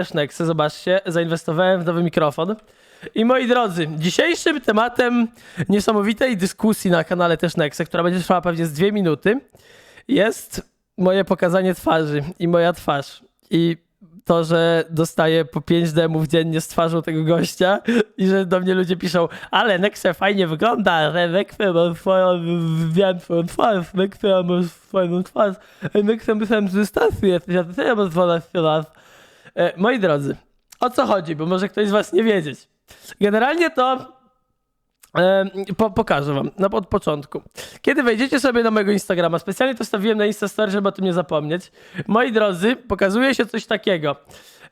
też Nexy, zobaczcie, zainwestowałem w nowy mikrofon. I moi drodzy, dzisiejszym tematem niesamowitej dyskusji na kanale też Nexe, która będzie trwała pewnie z dwie minuty, jest moje pokazanie twarzy i moja twarz. I to, że dostaję po 5 demów dziennie z twarzą tego gościa i że do mnie ludzie piszą, ale Nexe fajnie wygląda, ale Nexe ma swoją, wiem twoją twarz, Nexe ma swoją twarz, Nexe myślałem, że stary jesteś, a ty masz 12 lat. E, moi drodzy, o co chodzi, bo może ktoś z was nie wiedzieć. Generalnie to e, po, pokażę wam na od początku. Kiedy wejdziecie sobie na mojego Instagrama, specjalnie to stawiłem na Instastory, żeby o tym nie zapomnieć. Moi drodzy, pokazuje się coś takiego.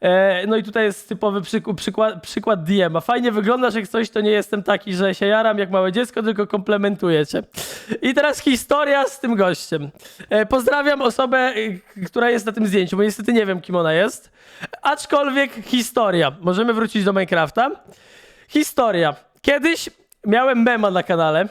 E, no i tutaj jest typowy przyk- przykład, przykład DM-a. Fajnie wyglądasz jak coś, to nie jestem taki, że się jaram jak małe dziecko, tylko komplementuję cię. I teraz historia z tym gościem. E, pozdrawiam osobę, y, która jest na tym zdjęciu, bo niestety nie wiem, kim ona jest. Aczkolwiek historia. Możemy wrócić do Minecrafta. Historia. Kiedyś miałem mema na kanale,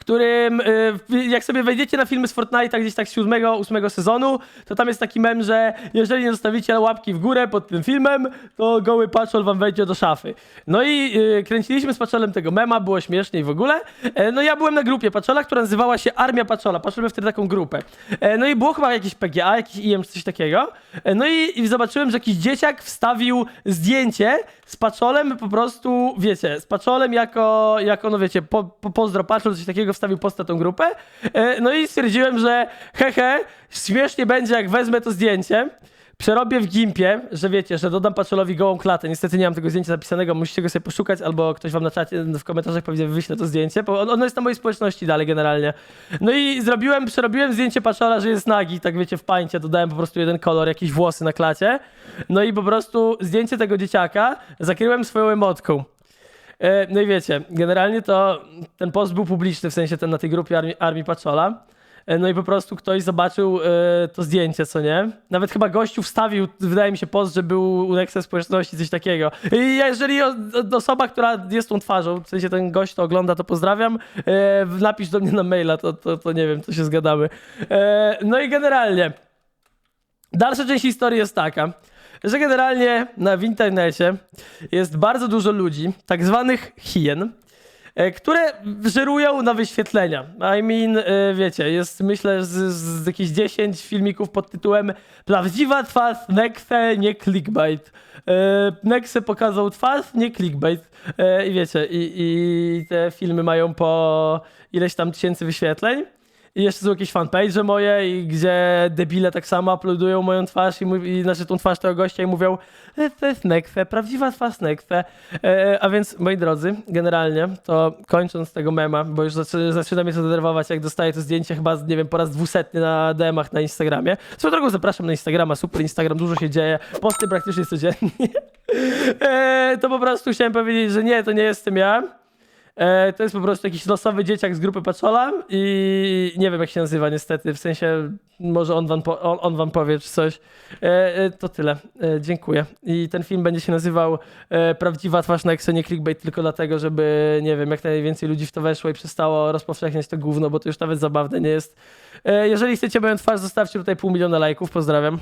którym, y, jak sobie wejdziecie na filmy z Fortnite'a gdzieś tak z 7, 8 sezonu, to tam jest taki mem, że jeżeli nie zostawicie łapki w górę pod tym filmem, to goły paczol wam wejdzie do szafy. No i y, kręciliśmy z paczolem tego mema, było śmiesznie i w ogóle. E, no ja byłem na grupie paczola, która nazywała się Armia Paczola. Patrzyłem wtedy taką grupę. E, no i było chyba jakieś PGA, jakiś IM, czy coś takiego. E, no i, i zobaczyłem, że jakiś dzieciak wstawił zdjęcie z paczolem po prostu, wiecie, z paczolem jako, jako no wiecie, po, po, pozdro paczol, coś takiego wstawił post na tą grupę. E, no i stwierdziłem, że hehe, śmiesznie będzie jak wezmę to zdjęcie, przerobię w gimpie, że wiecie, że dodam paczolowi gołą klatę. Niestety nie mam tego zdjęcia zapisanego, musicie go sobie poszukać, albo ktoś wam na czacie, w komentarzach pewnie wyśle to zdjęcie, bo on- ono jest na mojej społeczności dalej generalnie. No i zrobiłem, przerobiłem zdjęcie paczola, że jest nagi, tak wiecie, w pańcie, dodałem po prostu jeden kolor, jakieś włosy na klacie. No i po prostu zdjęcie tego dzieciaka zakryłem swoją emotką. E, No i wiecie, generalnie to ten post był publiczny, w sensie ten na tej grupie Armii, Armii Paczola. E, No i po prostu ktoś zobaczył e, to zdjęcie, co nie? Nawet chyba gościu wstawił, wydaje mi się, post, że był u Nexa społeczności, coś takiego. I jeżeli osoba, która jest tą twarzą, w sensie ten gość to ogląda, to pozdrawiam, napisz do mnie na maila, to, to, to nie wiem, co się zgadamy. No i generalnie, dalsza część historii jest taka, że generalnie na, w internecie jest bardzo dużo ludzi, tak zwanych hien, e, które żerują na wyświetlenia. I mean, e, wiecie, jest myślę z, z jakieś 10 filmików pod tytułem Prawdziwa twarz Nexe, nie clickbait. E, Nexe pokazał twarz, nie clickbait. I wiecie, i, i te filmy mają po ileś tam tysięcy wyświetleń. I jeszcze są jakieś fanpage moje, i gdzie debile tak samo uploadują moją twarz i, mów, i znaczy tą twarz tego gościa i mówią "E, to jest Nexe, prawdziwa twarz Nexe. E, a więc, moi drodzy, generalnie, to kończąc tego mema, bo już zaczy, zaczyna mnie to denerwować, jak dostaję to zdjęcie chyba, nie wiem, po raz dwusetny na DM-ach na Instagramie. Swoją drogą zapraszam na Instagrama, super Instagram, dużo się dzieje, posty praktycznie codziennie. E, to po prostu chciałem powiedzieć, że nie, to nie jestem ja. E, to jest po prostu jakiś losowy dzieciak z grupy Paczola i nie wiem jak się nazywa niestety, w sensie może on wam, po, on, on wam powie czy coś. E, e, to tyle, dziękuję. I ten film będzie się nazywał Prawdziwa twarz na Exonie Clickbait tylko dlatego, żeby nie wiem, jak najwięcej ludzi w to weszło i przestało rozpowszechniać to gówno, bo to już nawet zabawne nie jest. Jeżeli chcecie moją twarz, zostawcie tutaj pół miliona lajków, pozdrawiam.